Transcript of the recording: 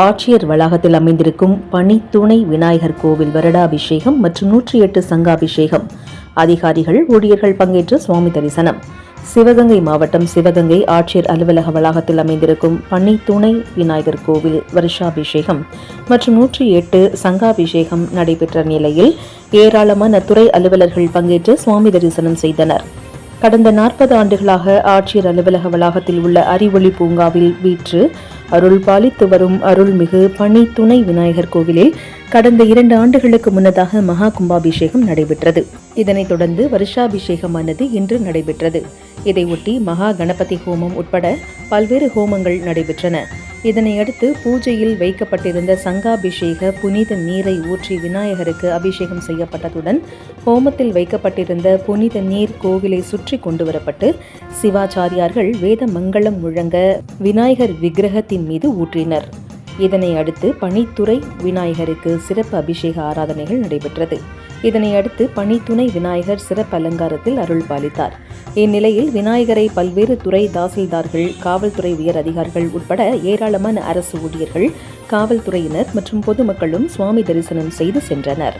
ஆட்சியர் வளாகத்தில் அமைந்திருக்கும் பணித்துணை விநாயகர் கோவில் வருடாபிஷேகம் மற்றும் நூற்றி எட்டு சங்காபிஷேகம். அதிகாரிகள் ஊழியர்கள் பங்கேற்ற சுவாமி தரிசனம். சிவகங்கை மாவட்டம் சிவகங்கை ஆட்சியர் அலுவலக வளாகத்தில் அமைந்திருக்கும் பணித்துணை விநாயகர் கோவில் வருஷாபிஷேகம் மற்றும் நூற்றி எட்டு சங்காபிஷேகம் நடைபெற்ற நிலையில் ஏராளமான துறை அலுவலர்கள் பங்கேற்று சுவாமி தரிசனம் செய்தனர். கடந்த நாற்பது ஆண்டுகளாக ஆட்சியர் அலுவலக வளாகத்தில் உள்ள அறிவொளி பூங்காவில் வீற்று அருள் பாலித்து வரும் அருள்மிகு பணி துணை விநாயகர் கோவிலில் கடந்த இரண்டு ஆண்டுகளுக்கு முன்னதாக மகா கும்பாபிஷேகம் நடைபெற்றது. இதனைத் தொடர்ந்து வருஷாபிஷேகமானது இன்று நடைபெற்றது. இதையொட்டி மகா கணபதி ஹோமம் உட்பட பல்வேறு ஹோமங்கள் நடைபெற்றன. இதனையடுத்து பூஜையில் வைக்கப்பட்டிருந்த சங்காபிஷேக புனித நீரை ஊற்றி விநாயகருக்கு அபிஷேகம் செய்யப்பட்டதுடன் ஹோமத்தில் வைக்கப்பட்டிருந்த புனித நீர் கோவிலை சுற்றி கொண்டு வரப்பட்டு சிவாச்சாரியார்கள் வேத மங்களம் முழங்க விநாயகர் விக்கிரகத்தின் மீது ஊற்றினர். இதனை அடுத்து பணித்துறை விநாயகருக்கு சிறப்பு அபிஷேக ஆராதனைகள் நடைபெற்றது. இதனை அடுத்து பணித்துணை விநாயகர் சிறப்பு அலங்காரத்தில் அருள் பாலித்தார் இந்நிலையில் விநாயகரை பல்வேறு துறை தாசில்தார்கள் காவல்துறை உயர் அதிகாரிகள் உட்பட ஏராளமான அரசு ஊழியர்கள் காவல்துறையினர் மற்றும் பொதுமக்களும் சுவாமி தரிசனம் செய்து சென்றனர்.